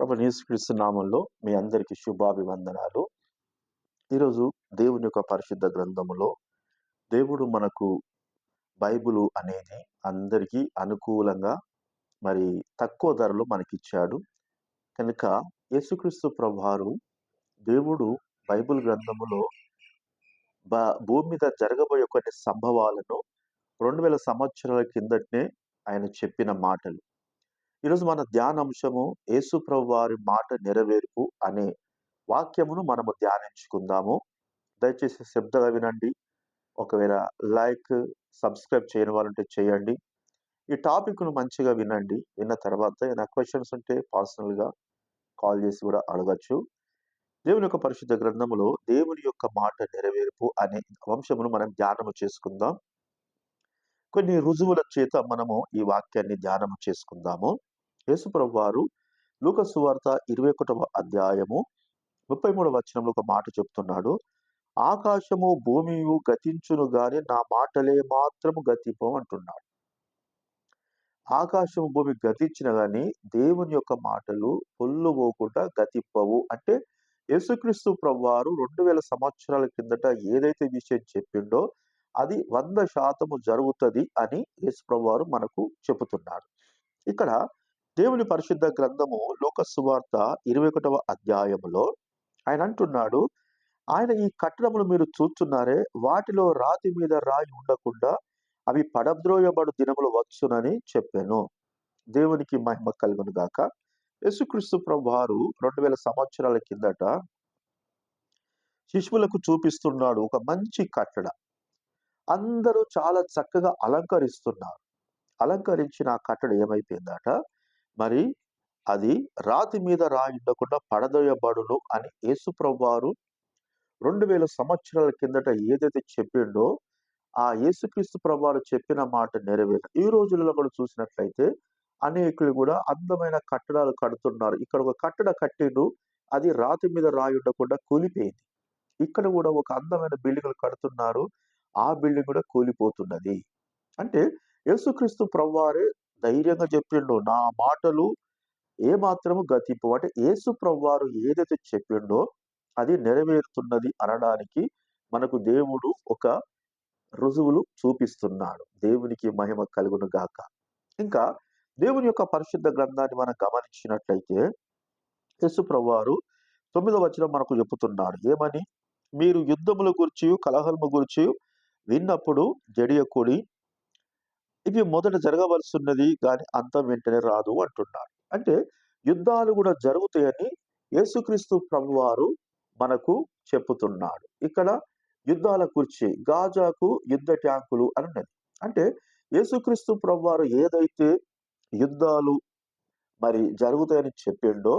ప్రభు యేసుక్రీస్తు నామంలో మీ అందరికీ శుభాభివందనాలు. ఈరోజు దేవుని యొక్క పరిశుద్ధ గ్రంథములో దేవుడు మనకు బైబిలు అనేది అందరికీ అనుకూలంగా మరి తక్కువ ధరలో మనకిచ్చాడు. కనుక యేసుక్రీస్తు ప్రభువారు దేవుడు బైబిల్ గ్రంథములో బ భూమి మీద జరగబోయే కొన్ని సంభవాలను రెండు వేల సంవత్సరాల కిందటనే ఆయన చెప్పిన మాటలు. ఈరోజు మన ధ్యానాంశము యేసు ప్రభు వారి మాట నెరవేర్పు అనే వాక్యమును మనము ధ్యానించుకుందాము. దయచేసి శబ్దగా వినండి. ఒకవేళ లైక్ సబ్స్క్రైబ్ చేయని వాళ్ళంటే చేయండి. ఈ టాపిక్ను మంచిగా వినండి. విన్న తర్వాత ఏమైనా క్వశ్చన్స్ ఉంటే పర్సనల్గా కాల్ చేసి కూడా అడగచ్చు. దేవుని యొక్క పరిశుద్ధ గ్రంథములో దేవుని యొక్క మాట నెరవేర్పు అనే వంశమును మనం ధ్యానము చేసుకుందాం. కొన్ని రుజువుల చేత మనము ఈ వాక్యాన్ని ధ్యానము చేసుకుందాము. యేసుప్రభు వారు లూకసు వార్త ఇరవై ఒకటవ అధ్యాయము ముప్పై మూడవ వచనంలో ఒక మాట చెప్తున్నాడు. ఆకాశము భూమియు గతించును గాని నా మాటలే మాత్రము గతింపం అంటున్నాడు. ఆకాశము భూమి గతించిన గాని దేవుని యొక్క మాటలు పొల్లు పోకుండా గతింపవు. అంటే యేసుక్రీస్తు ప్రభువారు రెండు వేల సంవత్సరాల కిందట ఏదైతే విషయం చెప్పిండో అది వంద శాతము జరుగుతుంది అని యేసు ప్రభువారు మనకు చెబుతున్నారు. ఇక్కడ దేవుని పరిశుద్ధ గ్రంథము లోక సువార్త ఇరవై ఒకటవ అధ్యాయములో ఆయన అంటున్నాడు ఆయన ఈ కట్టడములు మీరు చూస్తున్నారే వాటిలో రాతి మీద రాయి ఉండకుండా అవి పడద్రోయబడు దినములు వచ్చునని చెప్పాను. దేవునికి మహిమ కలుగును గాక. యేసుక్రీస్తు ప్రభు వారు రెండు వేల సంవత్సరాల కిందట శిశువులకు చూపిస్తున్నాడు ఒక మంచి కట్టడ. అందరూ చాలా చక్కగా అలంకరిస్తున్నారు. అలంకరించిన ఆ కట్టడ ఏమైపోయిందట? మరి అది రాతి మీద రాయి ఉండకుండా పడదోయబడును అని యేసు ప్రభువారు రెండు వేల సంవత్సరాల కిందట ఏదైతే చెప్పిండో ఆ యేసుక్రీస్తు ప్రభువారు చెప్పిన మాట నెరవేరు. ఈ రోజులలో కూడా చూసినట్లయితే అనేకులు కూడా అందమైన కట్టడాలు కడుతున్నారు. ఇక్కడ ఒక కట్టడ కట్టిండు అది రాతి మీద రాయి ఉండకుండా కూలిపోయింది. ఇక్కడ కూడా ఒక అందమైన బిల్డింగ్లు కడుతున్నారు ఆ బిల్డింగ్ కూడా కూలిపోతున్నది. అంటే యేసుక్రీస్తు ప్రభువారే ధైర్యంగా చెప్పిండు నా మాటలు ఏ మాత్రము గతింపు అంటే యేసు ప్రభువారు ఏదైతే చెప్పిండో అది నెరవేరుతున్నది అనడానికి మనకు దేవుడు ఒక రుజువులు చూపిస్తున్నాడు. దేవునికి మహిమ కలుగును గాక. ఇంకా దేవుని యొక్క పరిశుద్ధ గ్రంథాన్ని మనం గమనించినట్లయితే యేసు ప్రవ్వారు తొమ్మిదవ వచనం మనకు చెబుతున్నాడు. ఏమని? మీరు యుద్ధముల గురించి కలహముల గురించి విన్నప్పుడు జడియకుడి ఇవి మొదట జరగవలసిన్నది కానీ అంతం వెంటనే రాదు అంటున్నాడు. అంటే యుద్ధాలు కూడా జరుగుతాయని యేసుక్రీస్తు ప్రభువారు మనకు చెప్పుతున్నాడు. ఇక్కడ యుద్ధాల కుర్చీ గాజాకు యుద్ధ ట్యాంకులు అని ఉన్నది. అంటే యేసుక్రీస్తు ప్రభువారు ఏదైతే యుద్ధాలు మరి జరుగుతాయని చెప్పిండో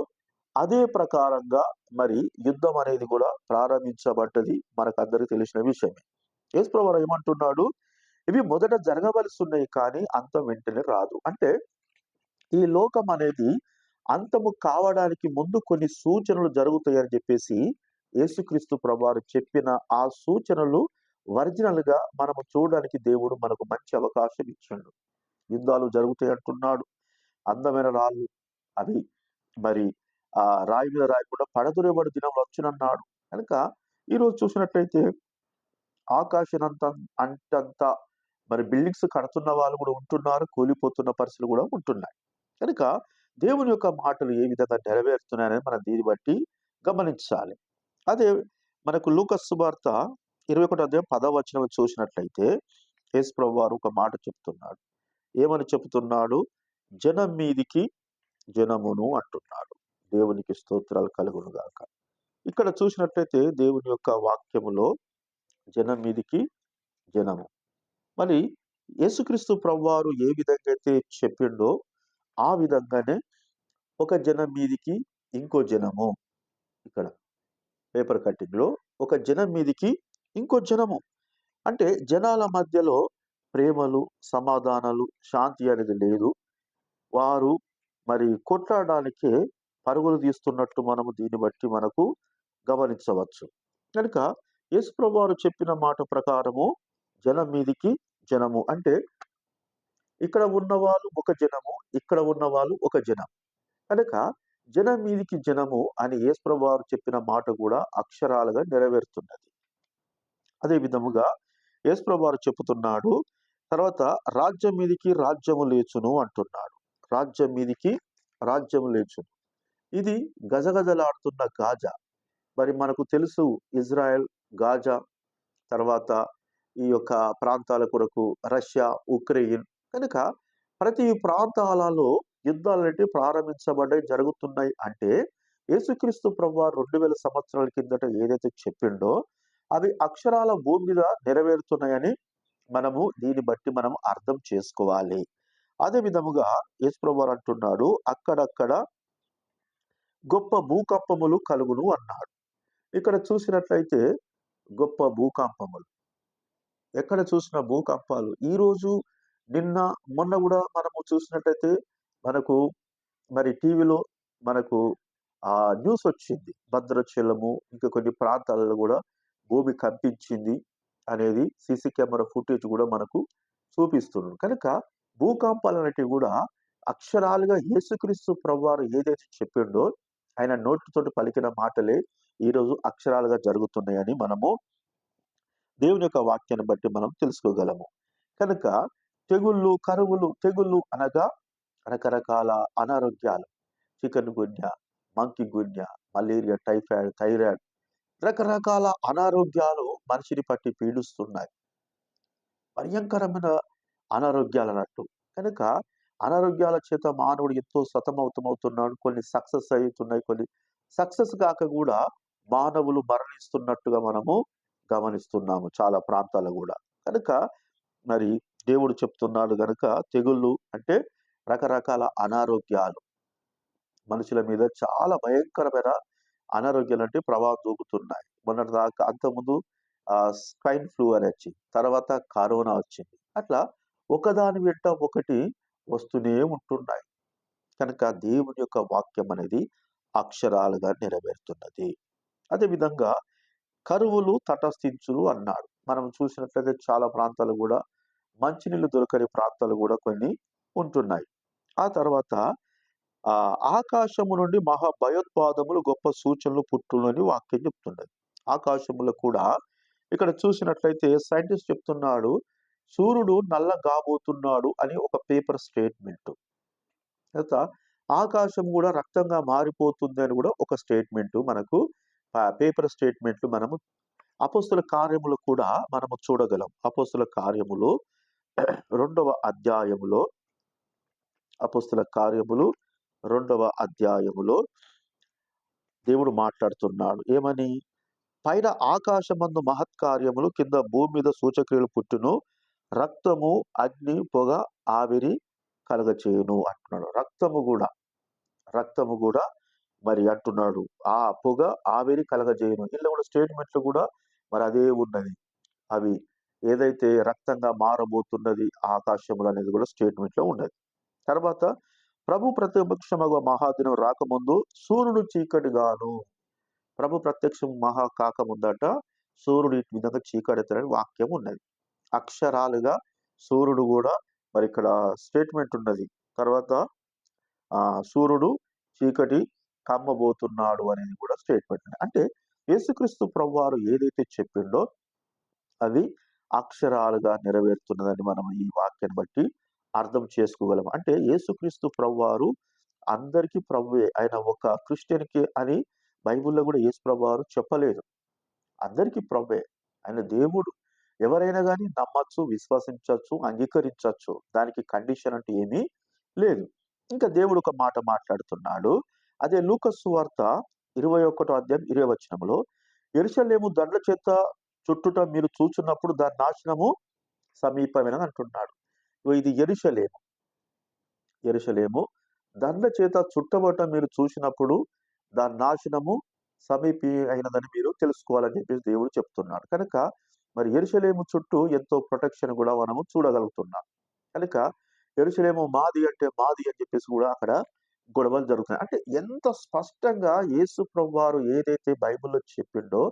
అదే ప్రకారంగా మరి యుద్ధం అనేది కూడా ప్రారంభించబడ్డది మనకు అందరికి తెలిసిన విషయమే. యేసు ప్రభువారు ఏమంటున్నాడు? ఇవి మొదట జరగవలసి ఉన్నాయి కానీ అంతం వెంటనే రాదు. అంటే ఈ లోకం అనేది అంతము కావడానికి ముందు కొన్ని సూచనలు జరుగుతాయని చెప్పేసి యేసుక్రీస్తు ప్రభువారు చెప్పిన ఆ సూచనలు ఒరిజినల్గా మనము చూడడానికి దేవుడు మనకు మంచి అవకాశం ఇచ్చిండు. యుద్ధాలు జరుగుతాయి అంటున్నాడు. అందమైన రాళ్ళు అవి మరి ఆ రాయి మీద రాయి కూడా పడదురేబడి దినం వచ్చునన్నాడు. కనుక ఈరోజు చూసినట్టయితే ఆకాశనంత అంటంత మరి బిల్డింగ్స్ కడుతున్న వాళ్ళు కూడా ఉంటున్నారు కూలిపోతున్న పరిస్థితులు కూడా ఉంటున్నాయి. కనుక దేవుని యొక్క మాటలు ఏ విధంగా నెరవేరుతున్నాయని మనం దీన్ని బట్టి గమనించాలి. అదే మనకు లూకస్ వార్త ఇరవై ఒకటి అధ్యాయం పదవచనం చూసినట్లయితే యేసుప్రభు వారు ఒక మాట చెప్తున్నాడు. ఏమని చెప్తున్నాడు? జనం మీదికి జనమును అంటున్నాడు. దేవునికి స్తోత్రాలు కలుగును గాక. ఇక్కడ చూసినట్లయితే దేవుని యొక్క వాక్యములో జనం మీదికి జనము. మరి యేసుక్రీస్తు ప్రభువారు ఏ విధంగా అయితే చెప్పిండో ఆ విధంగానే ఒక జనం మీదికి ఇంకో జనము ఇక్కడ పేపర్ కట్టింగ్లో ఒక జనం మీదికి ఇంకో జనము. అంటే జనాల మధ్యలో ప్రేమలు సమాధానాలు శాంతి అనేది లేదు. వారు మరి కొట్లాడడానికే పరుగులు తీస్తున్నట్టు మనము దీన్ని బట్టి మనకు గమనించవచ్చు. కనుక యేసుప్రభు వారు చెప్పిన మాట ప్రకారము జనం మీదికి జనము. అంటే ఇక్కడ ఉన్న వాళ్ళు ఒక జనము ఇక్కడ ఉన్న వాళ్ళు ఒక జనం. కనుక జనం మీదికి జనము అని యేసుప్రభు వారు చెప్పిన మాట కూడా అక్షరాలుగా నెరవేరుతున్నది. అదే విధముగా యేసుప్రభు వారు తర్వాత రాజ్యం మీదికి రాజ్యము లేచును అంటున్నాడు. రాజ్యం మీదికి రాజ్యము లేచును. ఇది గజగజలాడుతున్న గాజా. మరి మనకు తెలుసు ఇజ్రాయెల్ గాజా తర్వాత ఈ యొక్క ప్రాంతాల కొరకు రష్యా ఉక్రెయిన్ కనుక ప్రతి ప్రాంతాలలో యుద్ధాలు అనేవి ప్రారంభించబడ్డాయి జరుగుతున్నాయి అంటే యేసుక్రీస్తు ప్రభు రెండు వేల సంవత్సరాల కిందట ఏదైతే చెప్పిండో అవి అక్షరాల భూమి మీద నెరవేరుతున్నాయని మనము దీన్ని బట్టి మనం అర్థం చేసుకోవాలి. అదే విధముగా యేసుప్రభు అంటున్నాడు అక్కడక్కడ గొప్ప భూకంపములు కలుగును అన్నాడు. ఇక్కడ చూసినట్లయితే గొప్ప భూకంపములు. ఎక్కడ చూసిన భూకంపాలు. ఈరోజు నిన్న మొన్న కూడా మనము చూసినట్టయితే మనకు మరి టీవీలో మనకు ఆ న్యూస్ వచ్చింది. భద్రాచలము ఇంకా కొన్ని ప్రాంతాలలో కూడా భూమి కంపించింది అనేది సీసీ కెమెరా ఫుటేజ్ కూడా మనకు చూపిస్తున్నాడు కనుక భూకంపాలు అనేటివి కూడా అక్షరాలుగా యేసుక్రీస్తు ప్రభువారు ఏదైతే చెప్పిండో ఆయన నోటితోటి పలికిన మాటలే ఈరోజు అక్షరాలుగా జరుగుతున్నాయని మనము దేవుని యొక్క వాక్యాన్ని బట్టి మనం తెలుసుకోగలము. కనుక తెగుళ్ళు కరువులు తెగుళ్ళు అనగా రకరకాల అనారోగ్యాలు చికెన్ గున్య మంకి గున్య మలేరియా టైఫాయిడ్ థైరాయిడ్ రకరకాల అనారోగ్యాలు మనిషిని పట్టి పీడిస్తున్నాయి. భయంకరమైన అనారోగ్యాలు అన్నట్టు. కనుక అనారోగ్యాల చేత మానవుడు ఎంతో సతమవుతమవుతున్నాడు కొన్ని సక్సెస్ అవుతున్నాయి. కొన్ని సక్సెస్ కాక కూడా మానవులు మరణిస్తున్నట్టుగా మనము గమనిస్తున్నాము చాలా ప్రాంతాలు కూడా. కనుక మరి దేవుడు చెప్తున్నాడు కనుక తెగుళ్ళు అంటే రకరకాల అనారోగ్యాలు. మనుషుల మీద చాలా భయంకరమైన అనారోగ్యాలు అంటే ప్రభావం చూపుతున్నాయి. మొన్నటి దాకా అంతకుముందు స్కైన్ ఫ్లూ అని వచ్చింది. తర్వాత కరోనా వచ్చింది. అట్లా ఒకదాని వెంట ఒకటి వస్తూనే ఉంటున్నాయి. కనుక దేవుని యొక్క వాక్యం అనేది అక్షరాలుగా నెరవేరుతున్నది. అదేవిధంగా కరువులు తటస్థించులు అన్నాడు. మనం చూసినట్లయితే చాలా ప్రాంతాలు కూడా మంచినీళ్ళు దొరకని ప్రాంతాలు కూడా కొన్ని ఉంటున్నాయి. ఆ తర్వాత ఆకాశము నుండి మహా భయోత్పాదములు గొప్ప సూచనలు పుట్టులని వాక్యం చెప్తున్నది ఆకాశములో కూడా ఇక్కడ చూసినట్లయితే సైంటిస్ట్ చెప్తున్నాడు సూర్యుడు నల్ల కాబోతున్నాడు అని ఒక పేపర్ స్టేట్మెంట్. తర్వాత ఆకాశం కూడా రక్తంగా మారిపోతుంది అని కూడా ఒక స్టేట్మెంట్ మనకు పేపర్ స్టేట్మెంట్లు మనము అపోస్తుల కార్యములు కూడా మనము చూడగలం. అపోస్తుల కార్యములు రెండవ అధ్యాయములో అపోస్తుల కార్యములు రెండవ అధ్యాయములో దేవుడు మాట్లాడుతున్నాడు. ఏమని? పైన ఆకాశమందు మహత్కార్యములు కింద భూమి మీద సూచక్రియలు పుట్టును రక్తము అగ్ని పొగ ఆవిరి కలగచేయును అంటున్నాడు. రక్తము కూడా రక్తము కూడా మరి అంటున్నాడు. ఆ పొగ ఆవిరి కలగజేయను. ఇలా కూడా స్టేట్మెంట్లు కూడా మరి అదే ఉన్నది. అవి ఏదైతే రక్తంగా మారబోతున్నది ఆకాశములు అనేది కూడా స్టేట్మెంట్లో ఉన్నది. తర్వాత ప్రభు ప్రత్యక్షమగు మహాదినం రాకముందు సూర్యుడు చీకటిగాను ప్రభు ప్రత్యక్షం మహా కాకముందట సూర్యుడు ఈ విధంగా చీకడెత్తడని వాక్యం ఉన్నది. అక్షరాలుగా సూర్యుడు కూడా మరి ఇక్కడ స్టేట్మెంట్ ఉన్నది. తర్వాత ఆ సూర్యుడు చీకటి కమ్మబోతున్నాడు అనేది కూడా స్టేట్మెంట్ అంటే యేసుక్రీస్తు ప్రభువారు ఏదైతే చెప్పిండో అది అక్షరాలుగా నెరవేరుతున్నదని మనం ఈ వాక్యాన్ని బట్టి అర్థం చేసుకోగలం. అంటే యేసుక్రీస్తు ప్రభువారు అందరికీ ప్రభువే ఆయన ఒక క్రిస్టియన్కి అని బైబిల్లో కూడా యేసు ప్రభువారు చెప్పలేదు. అందరికీ ప్రభువే ఆయన దేవుడు. ఎవరైనా కానీ నమ్మచ్చు విశ్వసించవచ్చు అంగీకరించవచ్చు దానికి కండిషన్ అంటే ఏమీ లేదు. ఇంకా దేవుడు ఒక మాట మాట్లాడుతున్నాడు. అదే లూకస్ వార్త ఇరవై ఒకటో అధ్యాయం ఇరవై వచనంలో ఎరుసలేము దండ్ల చేత చుట్టుట మీరు చూచున్నప్పుడు దాని నాశనము సమీపమేనని అంటున్నాడు. ఇది ఎరుసలేము ఎరుసలేము దండ్ల చేత చుట్టబట మీరు చూసినప్పుడు దాని నాశనము సమీపి అయినదని మీరు తెలుసుకోవాలని చెప్పేసి దేవుడు చెప్తున్నాడు. కనుక మరి ఎరుసలేము చుట్టూ ఎంతో ప్రొటెక్షన్ కూడా మనము చూడగలుగుతున్నాం. కనుక ఎరుసలేము మాది అంటే మాది అని చెప్పేసి కూడా అక్కడ గొడవలు జరుగుతున్నాయి. అంటే ఎంత స్పష్టంగా యేసు ప్రభువారు ఏదైతే బైబిల్లో చెప్పిండో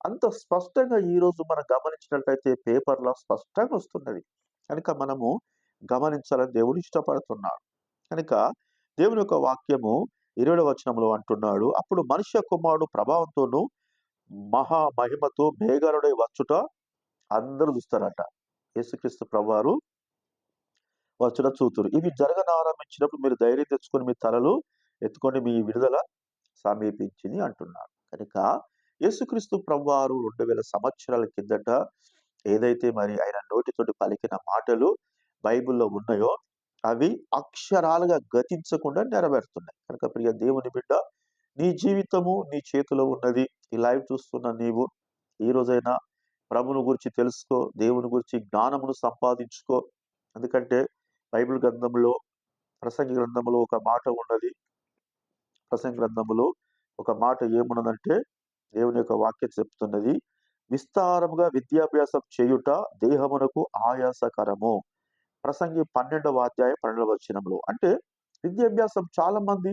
అంత స్పష్టంగా ఈరోజు మనం గమనించినట్లయితే పేపర్లో స్పష్టంగా వస్తున్నది. కనుక మనము గమనించాలని దేవుడు ఇష్టపడుతున్నాడు. కనుక దేవుని యొక్క వాక్యము ఇరవై వచనంలో అంటున్నాడు అప్పుడు మనుష్య కుమారుడు ప్రభావంతోనూ మహా మహిమతో మేఘాలుడై వచ్చుట అందరూ చూస్తారట. యేసుక్రీస్తు ప్రభువారు వచ్చిన చూతురు ఇవి జరగని ఆరంభించినప్పుడు మీరు ధైర్యం తెచ్చుకొని మీ తలలు ఎత్తుకొని మీ విడుదల సమీపించింది అంటున్నారు. కనుక యేసుక్రీస్తు ప్రభువారు రెండు వేల సంవత్సరాల కిందట ఏదైతే మరి ఆయన నోటితోటి పలికిన మాటలు బైబిల్లో ఉన్నాయో అవి అక్షరాలుగా గతించకుండా నెరవేరుతున్నాయి. కనుక ప్రియ దేవుని బిడ్డ నీ జీవితము నీ చేతిలో ఉన్నది. ఈ లైవ్ చూస్తున్న నీవు ఈ రోజైనా ప్రభుని గురించి తెలుసుకో దేవుని గురించి జ్ఞానమును సంపాదించుకో. ఎందుకంటే బైబిల్ గ్రంథంలో ప్రసంగి గ్రంథంలో ఒక మాట ఉన్నది. ప్రసంగి గ్రంథంలో ఒక మాట ఏమున్నదంటే దేవుని యొక్క వాక్యం చెప్తున్నది విస్తారముగా విద్యాభ్యాసం చేయుట దేహమునకు ఆయాసకరము. ప్రసంగి పన్నెండవ అధ్యాయం పన్నెండవ వచనంలో. అంటే విద్యాభ్యాసం చాలా మంది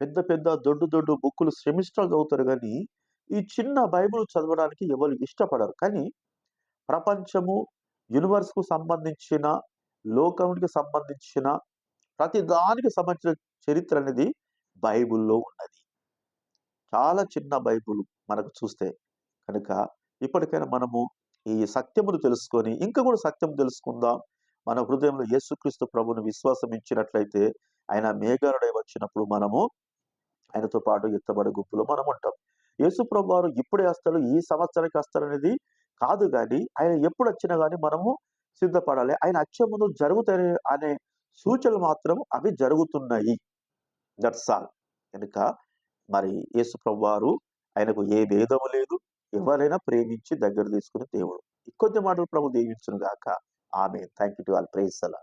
పెద్ద పెద్ద దొడ్డు దొడ్డు బుక్కులు సెమిస్టర్లు చదువుతారు కానీ ఈ చిన్న బైబిల్ చదవడానికి ఎవరు ఇష్టపడరు. కానీ ప్రపంచము యూనివర్స్కు సంబంధించిన లోకానికి సంబంధించిన ప్రతి దానికి సంబంధించిన చరిత్ర అనేది బైబిల్లో ఉన్నది. చాలా చిన్న బైబిల్ మనకు చూస్తే కనుక ఇప్పటికైనా మనము ఈ సత్యమును తెలుసుకొని ఇంకా కూడా సత్యం తెలుసుకుందాం. మన హృదయంలో యేసుక్రీస్తు ప్రభుని విశ్వాసం ఇచ్చినట్లయితే ఆయన మేఘారుడై వచ్చినప్పుడు మనము ఆయనతో పాటు ఎత్తబడి గుంపులో మనం ఉంటాం. యేసు ప్రభు వారు ఇప్పుడే వస్తారు ఈ సంవత్సరానికి వస్తారనేది కాదు కానీ ఆయన ఎప్పుడు వచ్చినా కానీ మనము సిద్ధపడాలి. ఆయన వచ్చే ముందు జరుగుతాయి అనే సూచనలు మాత్రం అవి జరుగుతున్నాయి. That's all. కనుక మరి యేసు వారు ఆయనకు ఏ భేదము లేదు. ఎవరైనా ప్రేమించి దగ్గర తీసుకుని దేవుడు. ఇంకొద్ది మాటలు ప్రభు దీవించును గాక ఆమె thank you to all praise అలా